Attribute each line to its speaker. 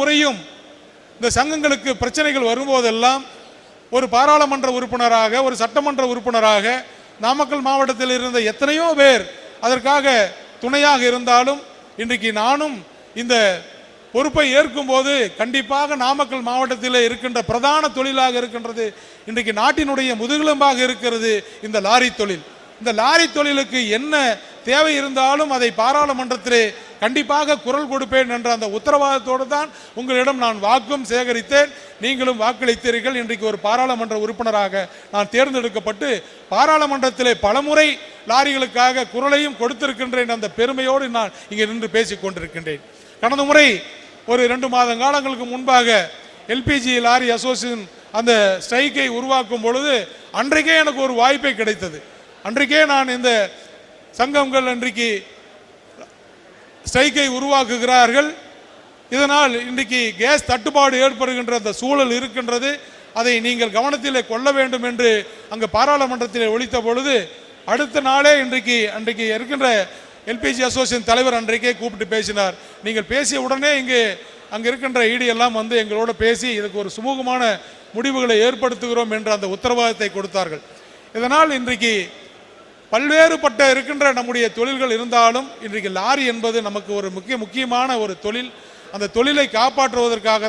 Speaker 1: முறையும் இந்த சங்கங்களுக்கு பிரச்சனைகள் வரும்போதெல்லாம் ஒரு பாராளுமன்ற உறுப்பினராக ஒரு சட்டமன்ற உறுப்பினராக நாமக்கல் மாவட்டத்தில் இருந்த எத்தனையோ பேர் அதற்காக துணையாக இருந்தாலும் இன்றைக்கு நானும் இந்த பொறுப்பை ஏற்கும்போது கண்டிப்பாக நாமக்கல் மாவட்டத்தில் இருக்கின்ற பிரதான தொழிலாக இருக்கின்றது. இன்றைக்கு நாட்டினுடைய முதுகெலும்பாக இருக்கிறது இந்த லாரி தொழில். இந்த லாரி தொழிலுக்கு என்ன தேவை இருந்தாலும் அதை பாராளுமன்றத்திலே கண்டிப்பாக குரல் கொடுப்பேன் என்ற அந்த உத்தரவாதத்தோடு தான் உங்களிடம் நான் வாக்கும் சேகரித்தேன். நீங்களும் வாக்களித்தீர்கள். இன்றைக்கு ஒரு பாராளுமன்ற உறுப்பினராக நான் தேர்ந்தெடுக்கப்பட்டு பாராளுமன்றத்திலே பலமுறை லாரிகளுக்காக குரலையும் கொடுத்திருக்கின்றேன். அந்த பெருமையோடு நான் இங்கே நின்று பேசிக் கொண்டிருக்கின்றேன். கடந்த முறை ஒரு ரெண்டு மாத காலங்களுக்கு முன்பாக எல்பிஜி லாரி அசோசியேஷன் அந்த ஸ்ட்ரைக்கை உருவாக்கும் பொழுது அன்றைக்கே எனக்கு ஒரு வாய்ப்பை கிடைத்தது. அன்றைக்கே நான் இந்த சங்கங்கள் அன்றைக்கு ஸ்ட்ரைக்கை உருவாக்குகிறார்கள். இதனால் இன்றைக்கு கேஸ் தட்டுப்பாடு ஏற்படுகின்ற அந்த சூழல் இருக்கின்றது. அதை நீங்கள் கவனத்திலே கொள்ள வேண்டும் என்று அங்கு பாராளுமன்றத்தில் ஒழித்த பொழுது அடுத்த நாளே இன்றைக்கு அன்றைக்கு இருக்கின்ற எல்பிஜி அசோசியேஷன் தலைவர் அன்றைக்கே கூப்பிட்டு பேசினார். நீங்கள் பேசிய உடனே இங்கு அங்கே இருக்கின்ற ஈடி எல்லாம் வந்து எங்களோட பேசி இதுக்கு ஒரு சுமூகமான முடிவுகளை ஏற்படுத்துகிறோம் என்ற அந்த உத்தரவாதத்தை கொடுத்தார்கள். இதனால் இன்றைக்கு பல்வேறுபட்ட இருக்கின்ற நம்முடைய தொழில்கள் இருந்தாலும் இன்றைக்கு லாரி என்பது நமக்கு ஒரு முக்கிய முக்கியமான ஒரு தொழில். அந்த தொழிலை காப்பாற்றுவதற்காக